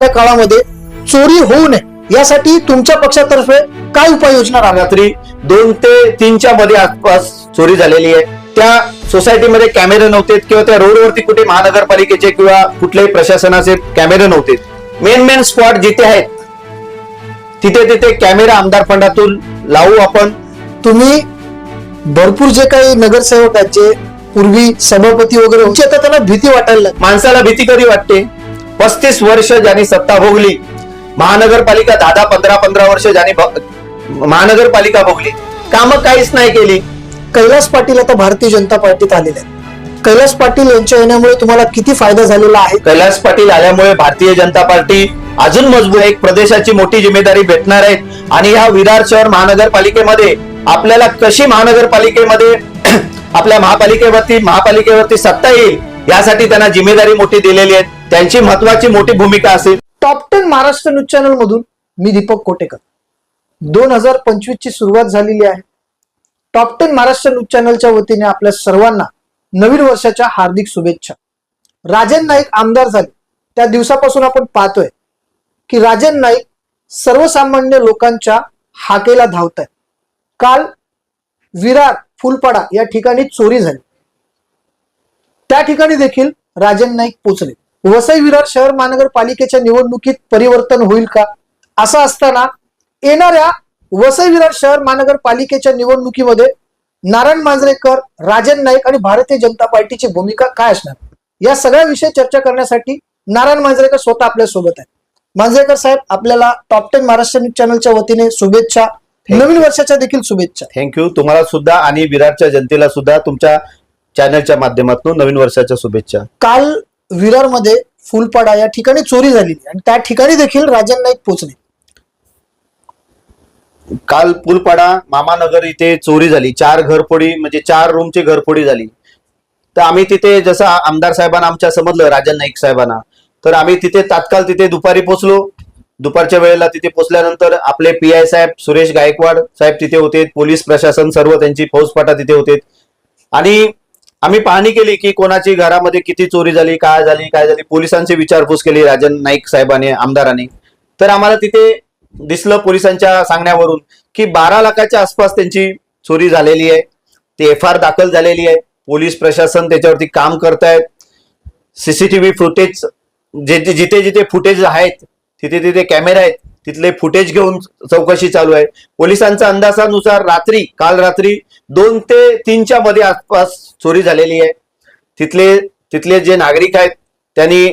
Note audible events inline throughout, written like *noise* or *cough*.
काळामध्ये चोरी होऊ नये यासाठी तुमच्या पक्षातर्फे काय उपाययोजना रात्री दोन ते तीनच्या मध्ये आसपास चोरी झालेली आहे. त्या सोसायटीमध्ये कॅमेरे नव्हते किंवा त्या रोडवरती कुठे महानगरपालिकेचे किंवा कुठल्याही प्रशासनाचे कॅमेरे नव्हते मेन मेन स्पॉट जिथे आहेत तिथे तिथे कॅमेरा आमदार फंडातून लावू आपण. तुम्ही भरपूर जे काही नगरसेवक आहेत जे पूर्वी सभापती वगैरे होते आता त्यांना भीती वाटायला माणसाला भीती कधी वाटते? पस्तीस वर्ष ज्यांनी सत्ता भोगली महानगरपालिका दहा दहा पंधरा पंधरा वर्ष ज्यांनी महानगरपालिका भोगली कामं काहीच नाही केली. कैलास पाटील आता भारतीय जनता पार्टीत आलेले आहेत. कैलास पाटील यांच्या येण्यामुळे तुम्हाला किती फायदा झालेला आहे? कैलास पाटील आल्यामुळे भारतीय जनता पार्टी अजून मजबूत आहे. एक प्रदेशाची मोठी जिम्मेदारी भेटणार आहे. आणि ह्या विरार शहर महानगरपालिकेमध्ये आपल्याला कशी महानगरपालिकेमध्ये *clears throat* आपल्या महापालिकेवरती महापालिकेवरती सत्ता येईल यासाठी त्यांना जिम्मेदारी मोठी दिलेली आहे. त्यांची महत्वाची मोठी भूमिका असेल. Top ten Maharashtra news channel मधून मी दीपक कोटेकर. दोन हजार पंचवीस ची सुरुवात झालेली आहे. टॉप टेन महाराष्ट्र न्यूज चॅनलच्या वतीने आपल्या सर्वांना नवीन वर्षाच्या हार्दिक शुभेच्छा. राजन नाईक आमदार झाले. त्या दिवसापासून आपण पाहतोय की राजन नाईक सर्वसामान्य लोकांच्या हाकेला धावत आहे काल विरार फुलपाडा या ठिकाणी चोरी झाली. त्या ठिकाणी देखील राजन नाईक पोचले. वसई विरार शहर महानगरपालिकेच्या निवडणुकीत परिवर्तन होईल का? असं असताना येणाऱ्या वसई विरार शहर महानगरपालिकेच्या निवडणुकीमध्ये नारायण मांजरेकर राजन नाईक आणि भारतीय जनता पार्टीची भूमिका काय असणार? या सगळ्या विषयी चर्चा करण्यासाठी नारायण मांजरेकर स्वतः आपल्यासोबत आहेत. मांजरेकर साहेब आपल्याला टॉप टेन महाराष्ट्र न्यूज चॅनलच्या वतीने शुभेच्छा. नवीन वर्षाच्या देखील शुभेच्छा. थँक्यू तुम्हाला सुद्धा आणि विरारच्या जनतेला सुद्धा तुमच्या चॅनलच्या माध्यमातून नवीन वर्षाच्या शुभेच्छा. काल विरारमध्ये फुलपाडा या ठिकाणी चोरी झाली आणि त्या ठिकाणी देखील राजन नाईक पोहोचले काल पुलपाडा मामानगर इथे चोरी झाली. चार घरफोडी म्हणजे चार रूमची घरफोडी झाली. तर आम्ही तिथे जसं आमदार साहेबांना आमच्या समजलं राजन नाईक साहेबांना. तर आम्ही तिथे तात्काळ तिथे दुपारी पोचलो. दुपारच्या वेळेला तिथे पोचल्यानंतर आपले पी आय साहेब सुरेश गायकवाड साहेब तिथे होते. पोलीस प्रशासन सर्व त्यांची फौजफाटा तिथे होते. आणि आम्ही पाहणी केली की कोणाची घरामध्ये किती चोरी झाली काय झाली काय झाली पोलिसांची विचारपूस केली राजन नाईक साहेबांनी आमदारांनी. तर आम्हाला तिथे दिसलं पोलिसांच्या सांगण्यावरून की बारा लाखाच्या आसपास त्यांची चोरी झालेली आहे. ती एफ आर दाखल झालेली आहे. पोलीस प्रशासन त्याच्यावरती काम करतायत. सीसीटीव्ही फुटेज जे जे- जिथे जिथे फुटेज आहेत तिथे तिथे कॅमेरा आहेत. तिथले फुटेज घेऊन चौकशी चालू आहे. पोलिसांच्या अंदाजानुसार रात्री काल रात्री दोन ते तीनच्या मध्ये आसपास चोरी झालेली आहे. तिथले तिथले जे नागरिक आहेत त्यांनी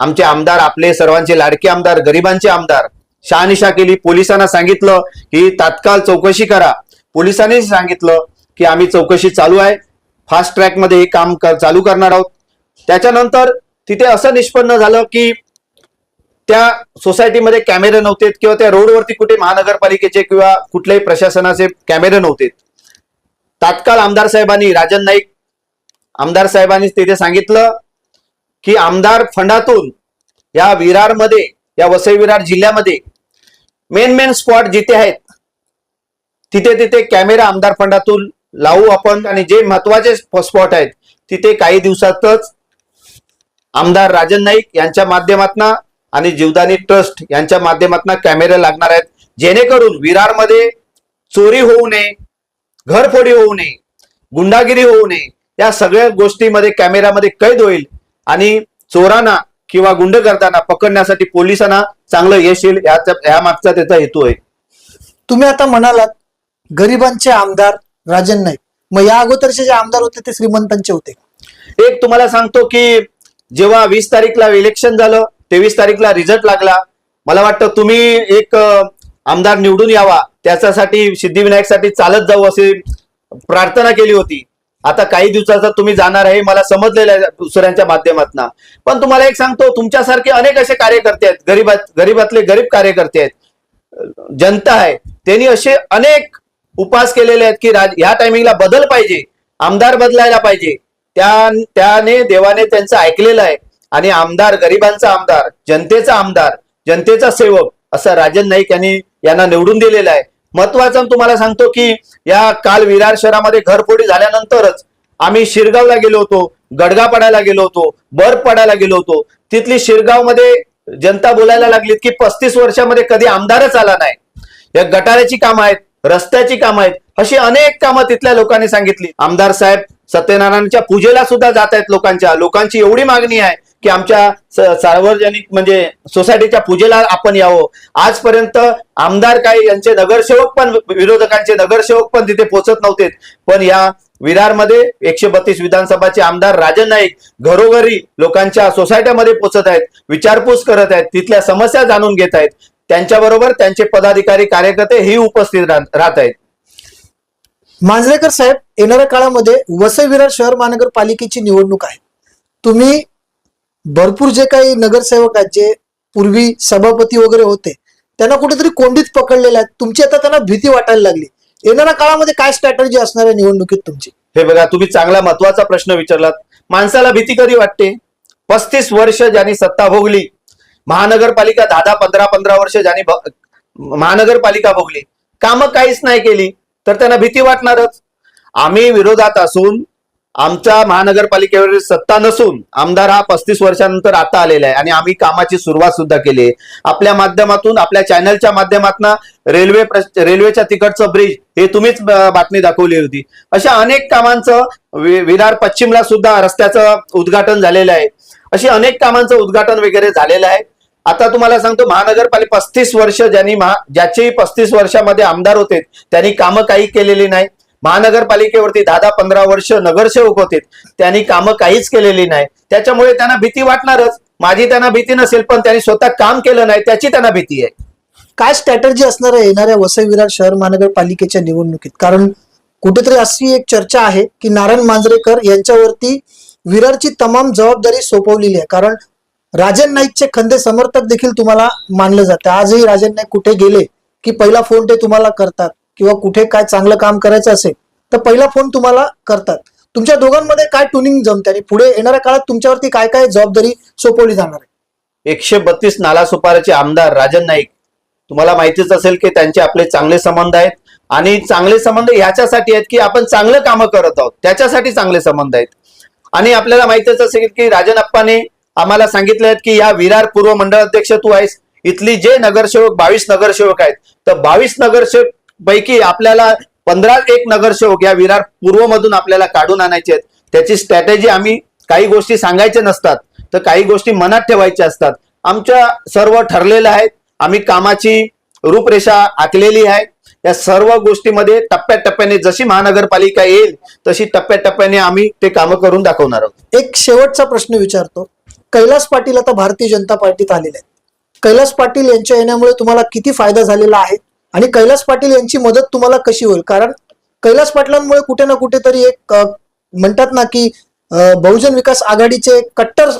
आमचे आमदार आपले सर्वांचे लाडके आमदार गरिबांचे आमदार शहानिशा केली. पोलिसांना सांगितलं की तात्काळ चौकशी करा. पोलिसांनी सांगितलं की आम्ही चौकशी चालू आहे. फास्ट ट्रॅकमध्ये हे काम कर- चालू करणार आहोत. त्याच्यानंतर तिथे असं निष्पन्न झालं की त्या सोसायटीमध्ये कॅमेरे नव्हते किंवा त्या रोडवरती कुठे महानगरपालिकेचे किंवा कुठल्याही प्रशासनाचे कॅमेरे नव्हते तात्काळ आमदार साहेबांनी राजन नाईक आमदार साहेबांनी तिथे सांगितलं की आमदार फंडातून या विरारमध्ये या वसई विरार जिल्ह्यामध्ये मेन मेन स्पॉट जिथे आहेत तिथे तिथे कॅमेरा आमदार फंडातून लावू आपण आणि जे महत्त्वाचे स्पॉट आहेत तिथे काही दिवसातच आमदार राजन नाईक यांच्या माध्यमातून आणि जीवदानी ट्रस्ट यांच्या माध्यमातून कॅमेरे लागणार आहेत. जेणेकरून विरारमध्ये चोरी होऊ नये घरफोडी होऊ नये गुंडागिरी होऊ नये या सगळ्या गोष्टीमध्ये कॅमेऱ्यामध्ये कैद होईल आणि चोरांना किंवा गुंडगर्दांना पकडण्यासाठी पोलिसांना चांगलं यश येईल याचा ह्या मागचा त्याचा हेतू आहे. तुम्ही आता म्हणालात गरिबांचे आमदार राजन नाईक. मग या अगोदरचे जे आमदार होते ते श्रीमंतांचे होते एक तुम्हाला सांगतो की जेव्हा वीस तारीखला इलेक्शन झालं तेवीस तारीखला रिझल्ट लागला. मला वाटतं तुम्ही एक आमदार निवडून यावा. त्याच्यासाठी सिद्धिविनायकसाठी चालत जाऊ अशी प्रार्थना केली होती. आता काही दिवसाचा तुम्ही जाणार आहे मला समजलेलं आहे दुसऱ्यांच्या माध्यमातून. पण तुम्हाला एक सांगतो तुमच्यासारखे अनेक असे कार्यकर्ते आहेत गरीबात गरीबातले गरीब कार्यकर्ते आहेत. जनता आहे. त्यांनी असे अनेक उपास केलेले आहेत की राज ह्या टायमिंगला बदल पाहिजे. आमदार बदलायला पाहिजे. त्या त्याने देवाने त्यांचं ऐकलेलं आहे. आणि आमदार गरिबांचा आमदार जनतेचा आमदार जनतेचा सेवक असं राजन नाईक यांनी यांना निवडून दिलेलं आहे. महत्वाचं तुम्हाला सांगतो की या काल विरार शहरामध्ये घरफोडी झाल्यानंतरच आम्ही शिरगावला गेलो होतो गडगा पडायला गेलो होतो बर्फ पडायला गेलो होतो. तिथली शिरगावमध्ये जनता बोलायला लागलीत की पस्तीस वर्षामध्ये कधी आमदारच आला नाही. या गटाराची कामं आहेत रस्त्याची कामं आहेत अशी अनेक कामं तिथल्या लोकांनी सांगितली. आमदार साहेब सत्यनारायणच्या पूजेला सुद्धा जात आहेत लोकांच्या. लोकांची एवढी मागणी आहे की आमच्या सार्वजनिक म्हणजे सोसायटीच्या पूजेला आपण यावं. आजपर्यंत आमदार काय यांचे नगरसेवक पण विरोधकांचे नगरसेवक पण तिथे पोहोचत नव्हते पण या विरारमध्ये एकशे बत्तीस विधानसभाचे आमदार राजन नाईक घरोघरी लोकांच्या सोसायट्यामध्ये पोहोचत आहेत विचारपूस करत आहेत तिथल्या समस्या जाणून घेत आहेत. त्यांच्याबरोबर त्यांचे पदाधिकारी कार्यकर्ते ही उपस्थित राहत आहेत. मांजरेकर साहेब येणाऱ्या काळामध्ये वसई विरार शहर महानगरपालिकेची निवडणूक आहे. तुम्ही भरपूर जे काही नगरसेवक आहेत जे पूर्वी सभापती वगैरे होते त्यांना कुठेतरी कोंडीत पकडलेले आहेत. तुमची आता त्यांना भीती वाटायला लागली. येणाऱ्या काळामध्ये काय स्ट्रॅटर्जी असणार आहे निवडणुकीत तुमची? हे बघा तुम्ही चांगला महत्त्वाचा प्रश्न विचारलात. माणसाला भीती कधी वाटते? पस्तीस वर्ष ज्यांनी सत्ता भोगली महानगरपालिका दहा दहा पंधरा पंधरा वर्ष ज्यांनी महानगरपालिका भोगली कामं काहीच नाही केली तर त्यांना भीती वाटणारच. आम्ही विरोधात असून आमच्या महानगरपालिकेवर सत्ता नसून आमदार हा पस्तीस वर्षानंतर आता आलेला आहे. आणि आम्ही कामाची सुरुवात सुद्धा केली आहे. आपल्या माध्यमातून आपल्या चॅनलच्या माध्यमातून रेल्वे रेल्वेच्या तिकडचं ब्रिज हे तुम्हीच बातमी दाखवली होती. अशा अनेक कामांचं विरार पश्चिमला सुद्धा रस्त्याचं उद्घाटन झालेलं आहे. अशी अनेक कामांचं उद्घाटन वगैरे झालेलं आहे. आता तुम्हाला सांगतो महानगरपालिका पस्तीस वर्ष ज्यांनी महा ज्याचे पस्तीस वर्षामध्ये आमदार होते त्यांनी कामं काही केलेली नाही. महानगरपालिकेवरती दहा दहा पंधरा वर्ष नगरसेवक होते. त्यांनी कामं काहीच केलेली नाही. त्याच्यामुळे त्यांना भीती वाटणारच. माझी त्यांना भीती नसेल पण त्यांनी स्वतः काम केलं नाही त्याची त्यांना भीती आहे. काय स्ट्रॅटर्जी असणार आहे येणाऱ्या वसई विरार शहर महानगरपालिकेच्या निवडणुकीत? कारण कुठेतरी अशी एक चर्चा आहे की नारायण मांजरेकर यांच्यावरती विरारची तमाम जबाबदारी सोपवलेली आहे. कारण राजन नाईकचे खंदे समर्थक देखील तुम्हाला मानलं जातं. आजही राजन नाईक कुठे गेले की पहिला फोन ते तुम्हाला करतात? किंवा कुठे काय चांगलं काम करायचं असेल तर पहिला फोन तुम्हाला करतात. तुमच्या दोघांमध्ये काय ट्युनिंग जमते आणि पुढे येणाऱ्या काळात तुमच्यावरती काय काय जबाबदारी सोपवली जाणार आहे? एकशे बत्तीस नालासोपाराचे आमदार राजन नाईक तुम्हाला माहितीच असेल की त्यांचे आपले चांगले संबंध आहेत. आणि चांगले संबंध ह्याच्यासाठी आहेत की आपण चांगलं कामं करत आहोत त्याच्यासाठी चांगले संबंध आहेत. आणि आपल्याला माहितीच असेल की राजन अप्पाने आम्हाला सांगितले आहेत की या विरार पूर्व मंडळ अध्यक्ष तू आहेस. इथली जे नगरसेवक बावीस नगरसेवक आहेत तर बावीस नगरसेवक पैकी आपल्याला पंधरा एक नगरसेवक या विरार पूर्वमधून आपल्याला काढून आणायचे आहेत. त्याची स्ट्रॅटेजी आम्ही काही गोष्टी सांगायच्या नसतात तर काही गोष्टी मनात ठेवायच्या असतात. आमच्या सर्व ठरलेल्या आहेत. आम्ही कामाची रूपरेषा आखलेली आहे. या सर्व गोष्टीमध्ये टप्प्याटप्प्याने जशी महानगरपालिका येईल तशी टप्प्याटप्प्याने आम्ही ते कामं करून दाखवणार आहोत. एक शेवटचा प्रश्न विचारतो. कैलास पाटील आता भारतीय जनता पार्टीत आलेले आहेत. कैलास पाटील यांच्या येण्यामुळे तुम्हाला किती फायदा झालेला आहे? आणि कैलास पाटील यांची मदत तुम्हाला कशी होईल? कारण कैलास पाटलांमुळे कुठे ना कुठेतरी एक म्हणतात ना की बहुजन विकास आघाडीचे कट्टर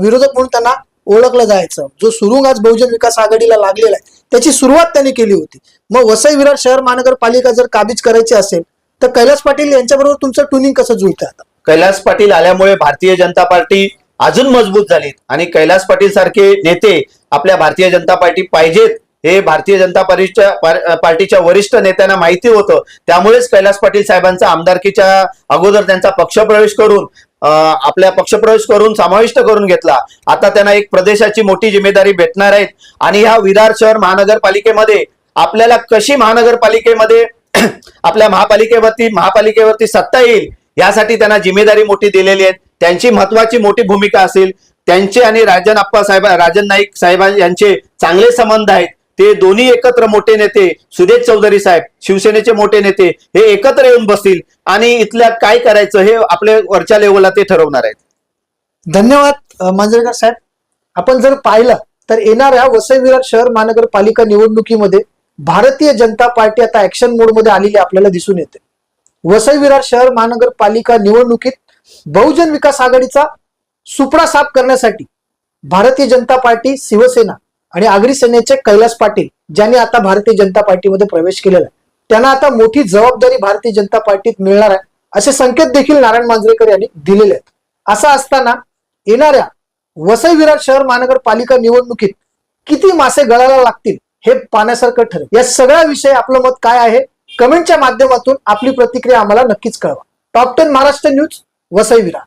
विरोधक म्हणून त्यांना ओळखलं जायचं. जो सुरुंग आज बहुजन विकास आघाडीला लागलेला आहे त्याची सुरुवात त्यांनी केली होती. मग वसई विरार शहर महानगरपालिका जर काबीज करायची असेल तर कैलास पाटील यांच्याबरोबर तुमचं ट्युनिंग कसं जुळतं आता? कैलास पाटील आल्यामुळे भारतीय जनता पार्टी अजून मजबूत झाली. आणि कैलास पाटील सारखे नेते आपल्या भारतीय जनता पार्टी पाहिजेत. हे भारतीय जनता पार्टीच्या पार्टीच्या वरिष्ठ नेत्यांना माहिती होतं. त्यामुळेच कैलास पाटील साहेबांचा आमदारकीच्या अगोदर त्यांचा पक्षप्रवेश करून आपल्या पक्षप्रवेश करून समाविष्ट करून घेतला. आता त्यांना एक प्रदेशाची मोठी जिम्मेदारी भेटणार आहेत. आणि ह्या विरार शहर महानगरपालिकेमध्ये आपल्याला कशी महानगरपालिकेमध्ये *clears throat* आपल्या महापालिकेवरती महापालिकेवरती सत्ता येईल यासाठी त्यांना जिम्मेदारी मोठी दिलेली आहे त्यांची महत्वाची मोठी भूमिका असेल. त्यांचे आणि राजन आप्पा साहेब राजन नाईक साहेबां यांचे चांगले संबंध आहेत. ते दोन्ही एकत्र मोठे नेते सुदेश चौधरी साहेब शिवसेनेचे मोठे नेते हे एकत्र येऊन बसतील आणि इथल्या काय करायचं हे आपल्या वरच्या लेवलला ते ठरवणार आहेत. धन्यवाद मांजरेकर साहेब. आपण जर पाहिलं तर येणाऱ्या वसई विरार शहर महानगरपालिका निवडणुकीमध्ये भारतीय जनता पार्टी आता ऍक्शन मोडमध्ये आलेली आपल्याला दिसून येते. वसई विरार शहर महानगरपालिका निवडणुकीत बहुजन विकास आघाडीचा सुपडा साफ करण्यासाठी भारतीय जनता पार्टी शिवसेना आणि आगरी सेनेचे कैलास पाटील ज्यांनी आता भारतीय जनता पार्टीमध्ये प्रवेश केलेला आहे त्यांना आता मोठी जबाबदारी भारतीय जनता पार्टीत मिळणार आहे असे संकेत देखील नारायण मांजरेकर यांनी दिलेले आहेत. असं असताना येणाऱ्या वसई विरार शहर महानगरपालिका निवडणुकीत किती मासे गळायला लागतील हे पाण्यासारखं ठरेल. या सगळ्या विषयी आपलं मत काय आहे? कमेंटच्या माध्यमातून आपली प्रतिक्रिया आम्हाला नक्कीच कळवा. Top ten Maharashtra news Vasai Virar